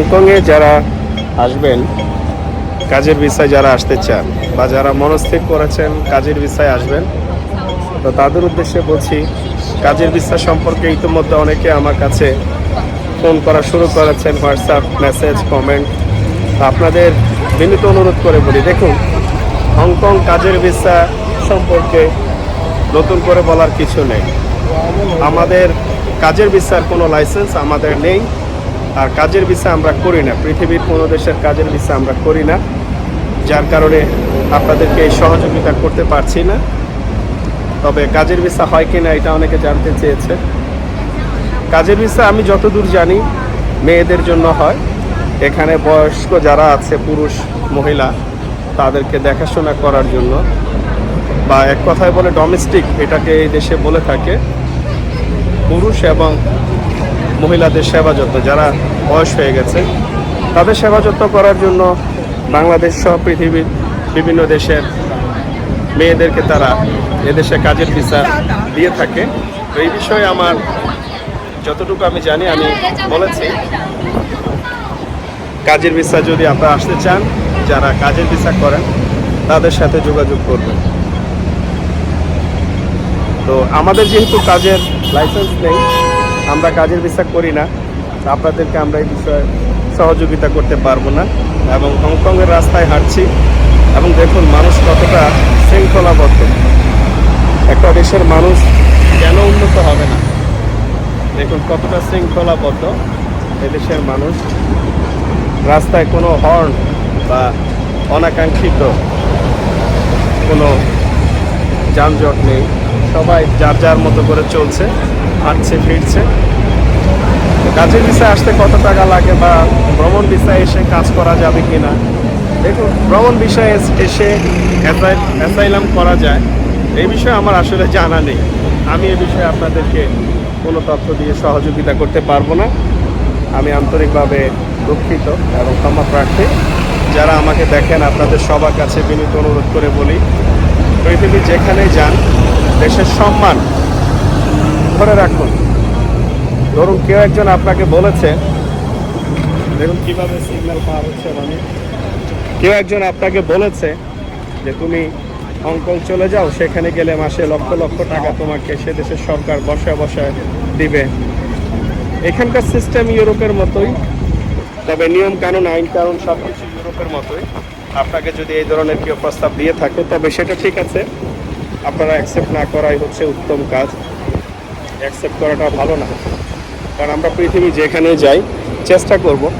হংকংয়ে যারা আসবেন, কাজের ভিসায় যারা আসতে চান বা যারা মনস্থির করেছেন কাজের ভিসায় আসবেন, তো তাদের উদ্দেশ্যে বলছি, কাজের ভিসা সম্পর্কে ইতিমধ্যে অনেকে আমার কাছে ফোন করা শুরু করেছেন, হোয়াটসঅ্যাপ, মেসেজ, কমেন্ট। আপনাদের বিনীত অনুরোধ করে বলি, দেখুন, হংকং কাজের ভিসা সম্পর্কে নতুন করে বলার কিছু নেই। আমাদের কাজের ভিসার কোনো লাইসেন্স আমাদের নেই। আর কাজের ভিসা আমরা করি না। পৃথিবীর কোনো দেশের কাজের ভিসা আমরা করি না। যার কারণে আপনাদেরকে এই সহযোগিতা করতে পারছি না। তবে কাজের ভিসা হয় কি না এটা অনেকে জানতে চেয়েছে। কাজের ভিসা আমি যতদূর জানি, মেয়েদের জন্য হয়। এখানে বয়স্ক যারা আছে, পুরুষ, মহিলা, তাদেরকে দেখাশোনা করার জন্য। বা এক কথায় বলে ডোমেস্টিক এটাকে এই দেশে বলে থাকে। পুরুষ এবং মহিলাদের সেবা যত্ন, যারা বয়স হয়ে গেছে, তাদের সেবা যত্ন করার জন্য বাংলাদেশ সহ পৃথিবীর বিভিন্ন দেশের মেয়েদেরকে তারা এদেশে কাজের ভিসা দিয়ে থাকে। তো এই বিষয়ে আমার যতটুকু আমি জানি, আমি বলেছি। কাজের ভিসা যদি আপনারা আসতে চান, যারা কাজের ভিসা করেন, তাদের সাথে যোগাযোগ করবেন। তো আমাদের যেহেতু কাজের লাইসেন্স নেই আমরা কাজের ভিসা করি না, আপনাদেরকে আমরা এই বিষয়ে সহযোগিতা করতে পারব না এবং হংকংয়ের রাস্তায় হাঁটছি এবং দেখুন মানুষ কতটা শৃঙ্খলাবদ্ধ। একটা দেশের মানুষ কেন উন্নত হবে না? দেখুন কতটা শৃঙ্খলাবদ্ধ এদেশের মানুষ। রাস্তায় কোনো হর্ন বা অনাকাঙ্ক্ষিত কোনো যানজট নেই। সবাই যার যার মতো করে চলছে। হাঁটছে, ফিরছে। কাজের ভিসায় আসতে কত টাকা লাগে বা ভ্রমণ ভিসায় এসে কাজ করা যাবে কি না দেখুন, ভ্রমণ বিষয়ে এসে অ্যাসাইলাম করা যায়। এই বিষয়ে আমার আসলে জানা নেই। আমি এ বিষয়ে আপনাদেরকে কোনো তথ্য দিয়ে সহযোগিতা করতে পারব না। আমি আন্তরিকভাবে দুঃখিত এবং ক্ষমা প্রার্থী। যারা আমাকে দেখেন, আপনাদের সবার কাছে বিনীত অনুরোধ করে বলি, পৃথিবী যেখানে যান, দেশের সম্মান ধরে রাখুন। ধরুন কেউ একজন আপনাকে বলেছে, দেখুন কীভাবে সিগন্যাল পাওয়া হচ্ছে মানে কেউ একজন আপনাকে বলেছে যে, তুমি অঙ্কল চলে যাও, সেখানে গেলে মাসে লক্ষ লক্ষ টাকা তোমাকে সে দেশের সরকার বসায় বসায় দিবে। এখানকার সিস্টেম ইউরোপের মতোই, তবে নিয়ম কানুন, আইন কানুন সব কিছু ইউরোপের মতোই। আপনাকে যদি এই ধরনের কেউ প্রস্তাব দিয়ে থাকে, তবে সেটা ঠিক আছে। আপনারা অ্যাকসেপ্ট না করাই হচ্ছে উত্তম কাজ। অ্যাকসেপ্ট করাটা ভালো না। কারণ আমরা পৃথিবী যেখানে যাই, চেষ্টা করব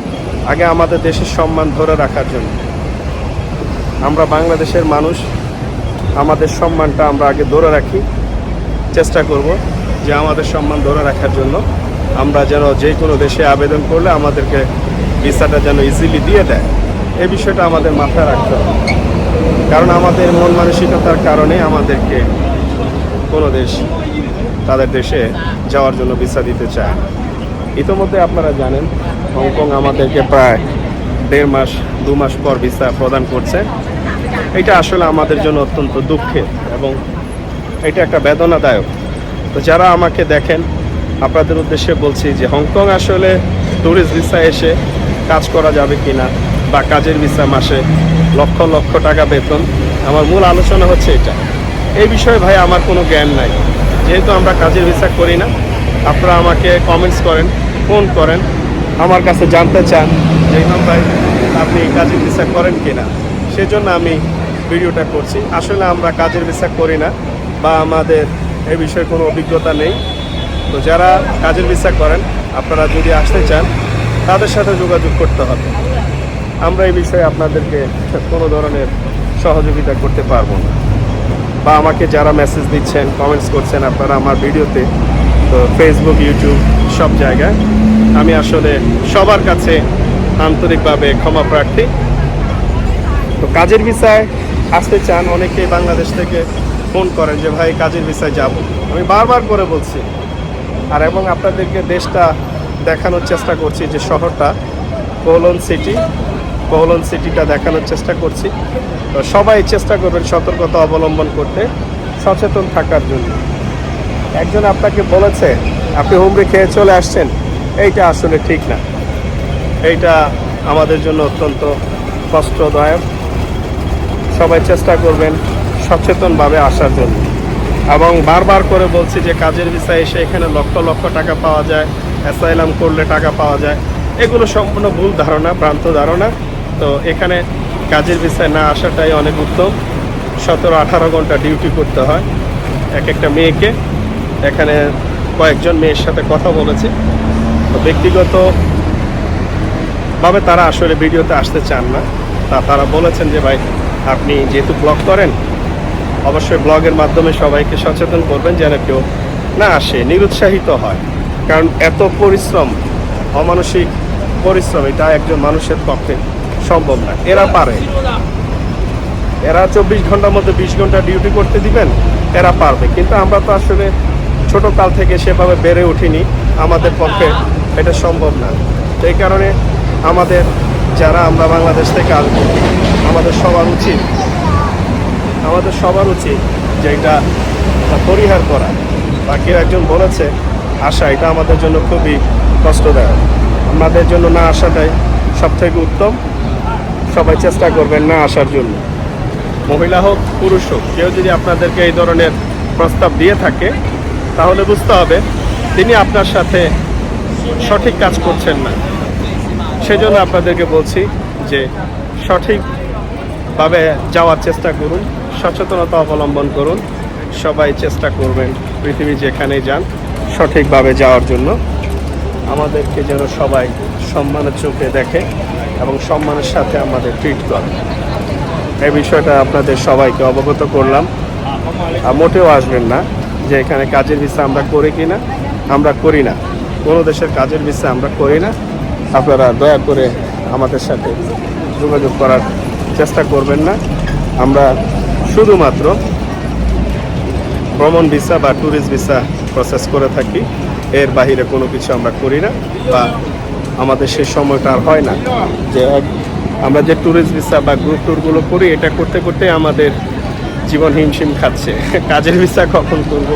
আগে আমাদের দেশের সম্মান ধরে রাখার জন্য। আমরা বাংলাদেশের মানুষ, আমাদের সম্মানটা আমরা আগে ধরে রাখি। চেষ্টা করব যে আমাদের সম্মান ধরে রাখার জন্য। আমরা যেন যে কোনো দেশে আবেদন করলে আমাদেরকে ভিসাটা যেন ইজিলি দিয়ে দেয়। এই বিষয়টা আমাদের মাথায় রাখতে হবে। কারণ আমাদের মন মানসিকতার কারণে আমাদেরকে কোনো দেশ তাদের দেশে যাওয়ার জন্য ভিসা দিতে চায়। ইতোমধ্যে আপনারা জানেন, হংকং আমাদেরকে প্রায় দেড় মাস, দু মাস পর ভিসা প্রদান করছে। এটা আসলে আমাদের জন্য অত্যন্ত দুঃখের এবং এটা একটা বেদনাদায়ক। তো যারা আমাকে দেখেন, আপনাদের উদ্দেশ্যে বলছি যে হংকং আসলে ট্যুরিস্ট ভিসা এসে কাজ করা যাবে কি না বা কাজের ভিসা মাসে লক্ষ লক্ষ টাকা বেতন, আমার মূল আলোচনা হচ্ছে এটা। এই বিষয়ে ভাই আমার কোনো জ্ঞান নাই। যেহেতু আমরা কাজের ভিসা করি না, আপনারা আমাকে কমেন্টস করেন ফোন করেন, আমার কাছে জানতে চান যে ইমাম ভাই, আপনি কাজের ভিসা করেন কিনা। সেজন্য আমি ভিডিওটা করছি। আসলে আমরা কাজের ভিসা করি না বা আমাদের এ বিষয়ে কোনো অভিজ্ঞতা নেই। তো যারা কাজের ভিসা করেন, আপনারা যদি আসতে চান, তাদের সাথে যোগাযোগ করতে হবে। আমরা এই বিষয়ে আপনাদেরকে কোনো ধরনের সহযোগিতা করতে পারব না। বা আমাকে যারা মেসেজ দিচ্ছেন কমেন্টস করছেন আপনারা আমার ভিডিওতে, তো ফেসবুক ইউটিউব সব জায়গায়, আমি আসলে সবার কাছে আন্তরিকভাবে ক্ষমা প্রার্থী। তো কাজের ভিসায় আসতে চান, অনেকেই বাংলাদেশ থেকে ফোন করেন যে, ভাই, কাজের ভিসায় যাব। আমি বারবার করে বলছি। আর এবং আপনাদেরকে দেশটা দেখানোর চেষ্টা করছি যে শহরটা কোলন সিটি কোলন সিটিটা দেখানোর চেষ্টা করছি। তো সবাই চেষ্টা করবেন সতর্কতা অবলম্বন করতে, সচেতন থাকার জন্য। একজন আপনাকে বলেছে, আপনি হুমড়ি খেয়ে চলে আসছেন, এইটা আসলে ঠিক না। এইটা আমাদের জন্য অত্যন্ত কষ্টদায়ক। সবাই চেষ্টা করবেন সচেতনভাবে আসার জন্য। এবং বারবার করে বলছি যে, কাজের ভিসা এসে এখানে লক্ষ লক্ষ টাকা পাওয়া যায়, অ্যাসাইলাম করলে টাকা পাওয়া যায়। এগুলো সম্পূর্ণ ভুল ধারণা, ভ্রান্ত ধারণা। তো এখানে কাজের ভিসায় না আসাটাই অনেক উত্তম। সতেরো আঠারো ঘণ্টা ডিউটি করতে হয় এক একটা মেয়েকে। এখানে কয়েকজন মেয়ের সাথে কথা বলেছি। তো ব্যক্তিগত ভাবে তারা আসলে ভিডিওতে আসতে চান না। তা তারা বলেছেন যে, ভাই, আপনি যেহেতু ব্লগ করেন, অবশ্যই ব্লগের মাধ্যমে সবাইকে সচেতন করবেন যেন কেউ না আসে, নিরুৎসাহিত হয়। কারণ এত পরিশ্রম, অমানসিক পরিশ্রম, এটা একজন মানুষের পক্ষে সম্ভব না। এরা পারে। এরা চব্বিশ ঘণ্টার মধ্যে বিশ ঘণ্টা ডিউটি করতে দিবেন, এরা পারবে। কিন্তু আমরা তো আসলে ছোট কাল থেকে সেভাবে বেড়ে উঠিনি আমাদের পক্ষে। এটা সম্ভব না। এই কারণে আমাদের যারা আমরা বাংলাদেশ থেকে আসব, আমাদের সবার উচিত, আমাদের সবার উচিত যে এটা পরিহার করা। বাকি একজন বলেছে আসা এটা আমাদের জন্য খুবই কষ্টদায়ক। আমাদের জন্য না আসাটাই সবথেকে উত্তম। সবাই চেষ্টা করবেন না আসার জন্য। মহিলা হোক, পুরুষ হোক, কেউ যদি আপনাদেরকে এই ধরনের প্রস্তাব দিয়ে থাকে, তাহলে বুঝতে হবে তিনি আপনার সাথে সঠিক কাজ করছেন না। সেজন্য আপনাদেরকে বলছি যে সঠিকভাবে যাওয়ার চেষ্টা করুন, সচেতনতা অবলম্বন করুন, সবাই চেষ্টা করবেন পৃথিবী যেখানেই যান সঠিকভাবে যাওয়ার জন্য। আমাদেরকে যেন সবাই সম্মানের চোখে দেখে এবং সম্মানের সাথে আমাদের ট্রিট করে। এই বিষয়টা আপনাদের সবাইকে অবগত করলাম। মোটেও আসবেন না যে এখানে কাজের ভিসা আমরা করি কি না আমরা করি না। কোনো দেশের কাজের ভিসা আমরা করি না। আপনারা দয়া করে আমাদের সাথে যোগাযোগ করার চেষ্টা করবেন না। আমরা শুধুমাত্র ভ্রমণ ভিসা বা ট্যুরিস্ট ভিসা প্রসেস করে থাকি। এর বাইরে কোনো কিছু আমরা করি না বা আমাদের সেই সময়টা আর হয় না। যে আমরা যে ট্যুরিস্ট ভিসা বা গ্রুপ ট্যুরগুলো করি, এটা করতে করতে আমাদের জীবন হিমশিম খাচ্ছে। কাজের ভিসা কখন করব?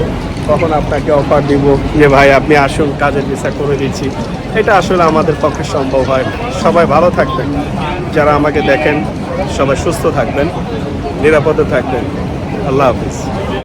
কখন আপনাকে অফার দিব? যে ভাই, আপনি আসুন, কাজের ভিসা করে দিচ্ছি। এটা আসলে আমাদের পক্ষে সম্ভব হয় সবাই ভালো থাকবেন। যারা আমাকে দেখেন, সবাই সুস্থ থাকবেন, নিরাপদে থাকবেন। আল্লাহ হাফিজ।